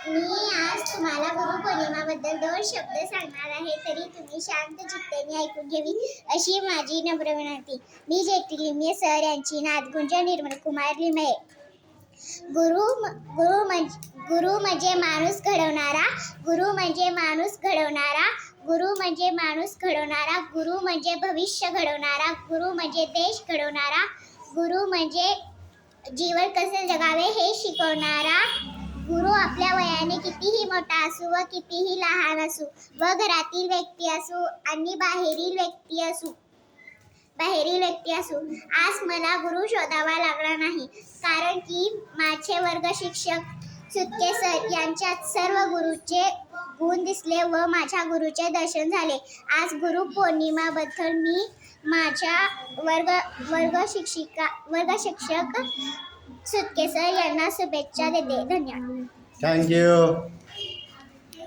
मी आज तुम्हाला गुरुपौर्णिमाबद्दल दोन शब्द सांगणार आहे तरी तुम्ही शांत चित्तेने ऐकून घ्यावी अशी माझी नम्र विनंती. मी जेटली लिमये सर यांची नादगुंज निर्मल कुमार लिमये गुरु गुरु म्हणजे गुरु म्हणजे माणूस घडवणारा गुरु म्हणजे माणूस घडवणारा गुरु म्हणजे माणूस घडवणारा गुरु म्हणजे भविष्य घडवणारा गुरु म्हणजे देश घडवणारा गुरु म्हणजे जीवन कसे जगावे हे शिकवणारा गुरु आपल्या वयाने कितीही मोठा असू व कितीही लहान असू व घरातील व्यक्ती असू आणि बाहेरील व्यक्ती असू बाहेरील व्यक्ती असू आज मला गुरु शोधावा लागला नाही. कारण की माझे वर्ग शिक्षक सुतके सर यांच्यात सर्व गुरुचे गुण दिसले व माझ्या गुरुचे दर्शन झाले. आज गुरु पौर्णिमाबद्दल मी माझ्या वर्ग वर्ग शिक्षिका वर्ग शिक्षक सुटके सर यांना शुभेच्छा देते धन्यवाद थँक्यू